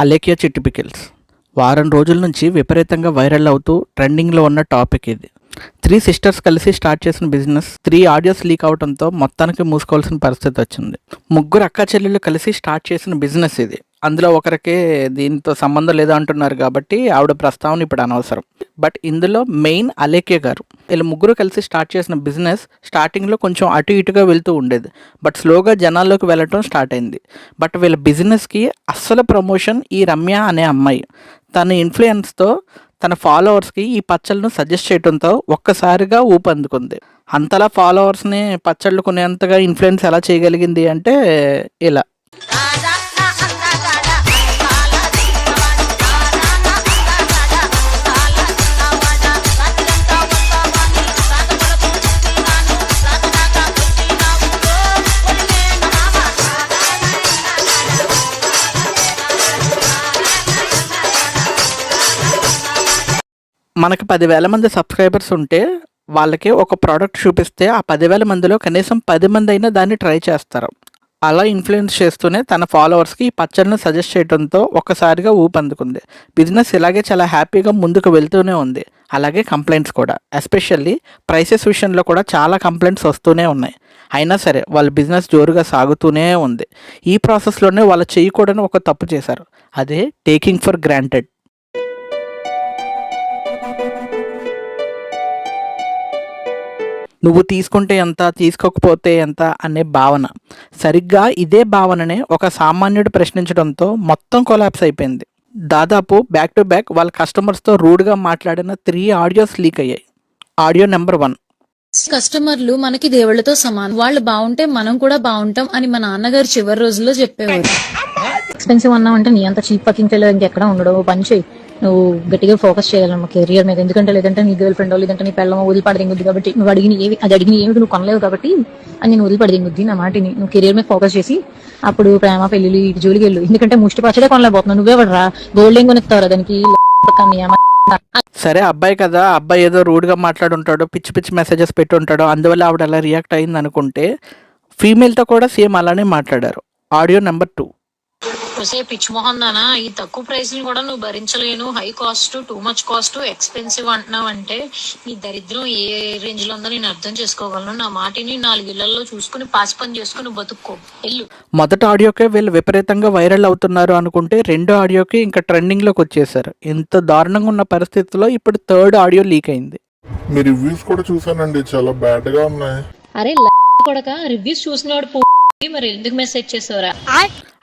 అలేకియా చిట్టి పికిల్స్. వారం రోజుల నుంచి విపరీతంగా వైరల్ అవుతూ ట్రెండింగ్లో ఉన్న టాపిక్ ఇది. త్రీ సిస్టర్స్ కలిసి స్టార్ట్ చేసిన బిజినెస్ త్రీ ఆడియోస్ లీక్ అవడంతో మొత్తానికి మూసుకోవాల్సిన పరిస్థితి వచ్చింది. ముగ్గురు అక్క చెల్లెళ్ళు కలిసి స్టార్ట్ చేసిన బిజినెస్ ఇది. అందులో ఒకరికే దీంతో సంబంధం లేదు అంటున్నారు కాబట్టి ఆవిడ ప్రస్తావన ఇప్పుడు అనవసరం. బట్ ఇందులో మెయిన్ అలేఖ్య గారు వీళ్ళు ముగ్గురు కలిసి స్టార్ట్ చేసిన బిజినెస్ స్టార్టింగ్లో కొంచెం అటు ఇటుగా వెళ్తూ ఉండేది. బట్ స్లోగా జనాల్లోకి వెళ్ళటం స్టార్ట్ అయింది. బట్ వీళ్ళ బిజినెస్కి అస్సలు ప్రమోషన్ ఈ రమ్య అనే అమ్మాయి. తన ఇన్ఫ్లుయెన్స్తో తన ఫాలోవర్స్కి ఈ పచ్చళ్ళను సజెస్ట్ చేయడంతో ఒక్కసారిగా ఊపందుకుంది అంతలా ఫాలోవర్స్ని పచ్చళ్ళు కొనేంతగా ఇన్ఫ్లుయెన్స్ ఎలా చేయగలిగింది అంటే ఇలా. మనకి పదివేల మంది సబ్స్క్రైబర్స్ ఉంటే వాళ్ళకి ఒక ప్రోడక్ట్ చూపిస్తే ఆ పదివేల మందిలో కనీసం పది మంది అయినా దాన్ని ట్రై చేస్తారు. అలా ఇన్ఫ్లుయెన్స్ చేస్తూనే తన ఫాలోవర్స్కి ఈ పచ్చడిని సజెస్ట్ చేయడంతో ఒక్కసారిగా ఊపందుకుంది బిజినెస్ ఇలాగే చాలా హ్యాపీగా ముందుకు వెళ్తూనే ఉంది. అలాగే కంప్లైంట్స్ కూడా. ఎస్పెషల్లీ ప్రైసెస్ విషయంలో కూడా చాలా కంప్లైంట్స్ వస్తూనే ఉన్నాయి. అయినా సరే వాళ్ళ బిజినెస్ జోరుగా సాగుతూనే ఉంది. ఈ ప్రాసెస్లోనే వాళ్ళు చేయకూడని ఒక తప్పు చేశారు. అదే టేకింగ్ ఫర్ గ్రాంటెడ్. నువ్వు తీసుకుంటే ఎంత తీసుకోకపోతే ఎంత అనే భావన. సరిగ్గా ఇదే భావననే ఒక సామాన్యుడు ప్రశ్నించడంతో మొత్తం కొలాప్స్ అయిపోయింది. దాదాపు బ్యాక్ టు బ్యాక్ వాళ్ళ కస్టమర్స్తో రూడ్గా మాట్లాడిన త్రీ ఆడియోస్ లీక్ అయ్యాయి. Audio number one. కస్టమర్లు మనకి దేవుళ్ళతో సమానం. వాళ్ళు బాగుంటే మనం కూడా బాగుంటాం అని మా నాన్నగారు చివరి రోజుల్లో చెప్పేవారు. ఎక్స్పెన్సివ్ అన్నావు అంటే నీ అంత చీప్ పకింగ్ ఇంకెక్కడ ఉండడు. పని చేయి నువ్వు గట్టిగా ఫోకస్ చేయాలమ్మా కెరియర్ మీద. ఎందుకంటే లేదంటే నీ గర్ల్ ఫ్రెండ్ లేదంటే నీ పిల్లమో వదిలిపడదింగుద్ది కాబట్టి నువ్వు అడిగిన ఏవి అది అడిగిన ఏమి నువ్వు కొనలేవు కాబట్టి అని నేను వదిలిపడదింగుద్ది నా మాటిని. నువ్వు కెరియర్ మీద ఫోకస్ చేసి అప్పుడు ప్రేమ పెళ్ళి ఇటు జోలికి వెళ్ళు. ఎందుకంటే ముష్టి పచ్చడే కొనలేకపోతున్నావు. నువ్వే పడరా గోల్డ్ ఏం కొనిస్తావు దానికి? సరే అబ్బాయి కదా. అబ్బాయి ఏదో రూడ్గా మాట్లాడుంటాడో పిచ్చి పిచ్చి మెసేజెస్ పెట్టి ఉంటాడు అందువల్ల ఆవిడ అలా రియాక్ట్ అయింది అనుకుంటే ఫీమేల్తో కూడా సేమ్ అలానే మాట్లాడారు. ఆడియో నెంబర్ టూ మొహం దానా ఈ తక్కువ ప్రైస్ని కూడా నువ్వు భరించలేను. High cost too much cost expensive అంటున్నావు అంటే నీ దరిద్రం ఏ రేంజ్లో ఉందో నేను అర్థం చేసుకోగలను. నా మాటిని నాలుగు ఇళ్ళలో చూసుకుని పాసి పని చేసుకుని బతుక్కో. వెళ్ళు. మొదటి ఆడియోకే వీళ్ళు విపరీతంగా వైరల్ అవుతున్నారు అనుకుంటే రెండో ఆడియోకి ఇంకా ట్రెండింగ్లోకి వచ్చేసారు ఇంత దారుణంగా ఉన్న పరిస్థితిలో ఇప్పుడు థర్డ్ ఆడియో లీక్ అయింది. మీ రివ్యూస్ కూడా చూసానండి చాలా బ్యాడ్గా ఉన్నాయి. అరే కొడక రివ్యూస్ చూసినవాడు మరి ఎందుకు మెసేజ్ చేసావురా?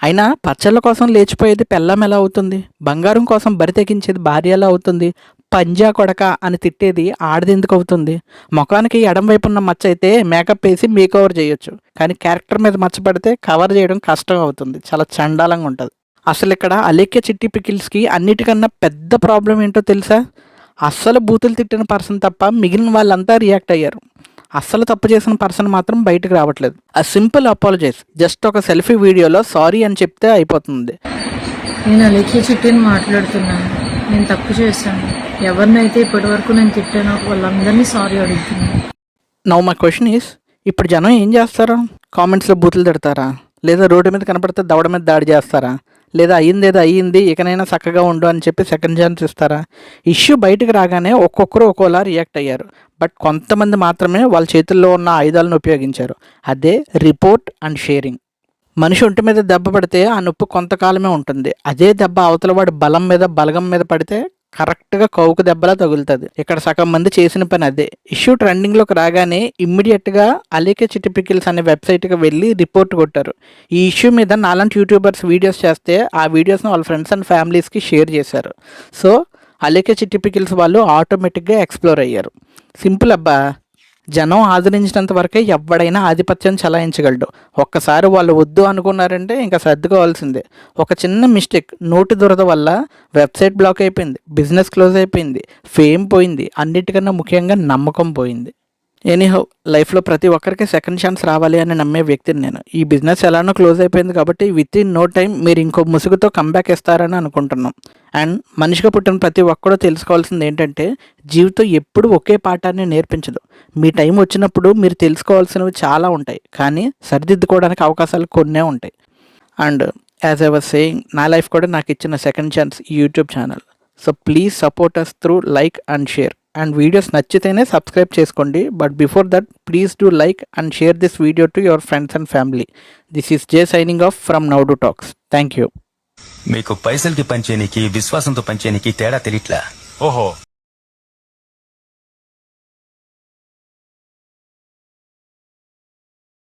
అయినా పచ్చళ్ళ కోసం లేచిపోయేది పెళ్ళం ఎలా అవుతుంది? బంగారం కోసం బరి తెగించేది భార్య ఎలా అవుతుంది? పంజా కొడక అని తిట్టేది ఆడదెందుకు అవుతుంది? ముఖానికి ఎడం వైపు ఉన్న మచ్చ అయితే మేకప్ వేసి మేకవర్ చేయొచ్చు. కానీ క్యారెక్టర్ మీద మచ్చ పడితే కవర్ చేయడం కష్టం అవుతుంది. చాలా చండాలంగా ఉంటుంది. అసలు ఇక్కడ అలేఖ్య చిట్టి పికిల్స్కి అన్నిటికన్నా పెద్ద ప్రాబ్లం ఏంటో తెలుసా? అస్సలు బూతులు తిట్టిన పర్సన్ తప్ప మిగిలిన వాళ్ళంతా రియాక్ట్ అయ్యారు. అస్సలు తప్పు చేసిన పర్సన్ మాత్రం బయటకు రావట్లేదు. ఆ సింపుల్ అపాలజైజ్ జస్ట్ ఒక సెల్ఫీ వీడియోలో సారీ అని చెప్తే అయిపోతుంది. నేను అలేఖ్య చిట్టిని మాట్లాడుతున్నాను. నేను తప్పు చేశాను. ఎవరినైతే ఇప్పటి వరకు నేను తిట్టానో వాళ్ళందరినీ సారీ అడుగుతున్నాను. నవ్ మై క్వశ్చన్ ఈస్ ఇప్పుడు జనం ఏం చేస్తారు? కామెంట్స్లో బూతులు తిడతారా? లేదా రోడ్డు మీద కనపడితే దవడ మీద దాడి చేస్తారా? లేదా అయింది ఏదో అయ్యింది ఇకనైనా చక్కగా ఉండు అని చెప్పి సెకండ్ ఛాన్స్ ఇస్తారా ఇష్యూ బయటకు రాగానే ఒక్కొక్కరు ఒక్కోలా రియాక్ట్ అయ్యారు. బట్ కొంతమంది మాత్రమే వాళ్ళ చేతుల్లో ఉన్న ఆయుధాలను ఉపయోగించారు. అదే రిపోర్ట్ అండ్ షేరింగ్ మనిషి ఒంటి మీద దెబ్బ పడితే ఆ నొప్పి కొంతకాలమే ఉంటుంది. అదే దెబ్బ అవతలవాడి బలం మీద బలగం మీద పడితే కరెక్ట్గా కౌకు దెబ్బలా తగులుతుంది. ఇక్కడ సగం మంది చేసిన పని అదే. ఇష్యూ ట్రెండింగ్లోకి రాగానే ఇమ్మీడియట్గా అలీకే చిటిపికిల్స్ అనే వెబ్సైట్కి వెళ్ళి రిపోర్ట్ కొట్టారు. ఈ ఇష్యూ మీద నాలాంటి యూట్యూబర్స్ వీడియోస్ చేస్తే ఆ వీడియోస్ని వాళ్ళ ఫ్రెండ్స్ అండ్ ఫ్యామిలీస్కి షేర్ చేశారు. సో అలీకే చిటిపికిల్స్ వాళ్ళు ఆటోమేటిక్గా ఎక్స్ప్లోర్ అయ్యారు. సింపుల్ అబ్బా. జనం ఆదరించినంత వరకే ఎవడైనా ఆధిపత్యం చలాయించగలడు. ఒక్కసారి వాళ్ళు వద్దు అనుకున్నారంటే ఇంకా సర్దుకోవాల్సిందే. ఒక చిన్న మిస్టేక్ నోటి దురద వల్ల వెబ్సైట్ బ్లాక్ అయిపోయింది బిజినెస్ క్లోజ్ అయిపోయింది ఫేమ్ పోయింది అన్నిటికన్నా ముఖ్యంగా నమ్మకం పోయింది. ఎనీహౌ లైఫ్లో ప్రతి ఒక్కరికి సెకండ్ ఛాన్స్ రావాలి అని నమ్మే వ్యక్తిని నేను. ఈ బిజినెస్ ఎలానో క్లోజ్ అయిపోయింది కాబట్టి విత్ ఇన్ నో టైం మీరు ఇంకో ముసుగుతో కంబ్యాక్ ఇస్తారని అనుకుంటున్నాం. అండ్ మనిషిగా పుట్టిన ప్రతి ఒక్కరూ తెలుసుకోవాల్సింది ఏంటంటే జీవితం ఎప్పుడు ఒకే పాఠాన్ని నేర్పించదు. మీ టైం వచ్చినప్పుడు మీరు తెలుసుకోవాల్సినవి చాలా ఉంటాయి. కానీ సరిదిద్దుకోవడానికి అవకాశాలు కొన్నే ఉంటాయి. And as I was saying నా లైఫ్ కూడా నాకు ఇచ్చిన second chance YouTube channel so please support us through like and share and videos నచ్చితేనే సబ్స్క్రైబ్ చేసుకోండి. But before that please do like and share this video to your friends and family this is J signing off from now to talks thank you మీకు పైసలకి పంచేనికి విశ్వాసంతో పంచేనికి తేడా తెలియట్లా ఓహో.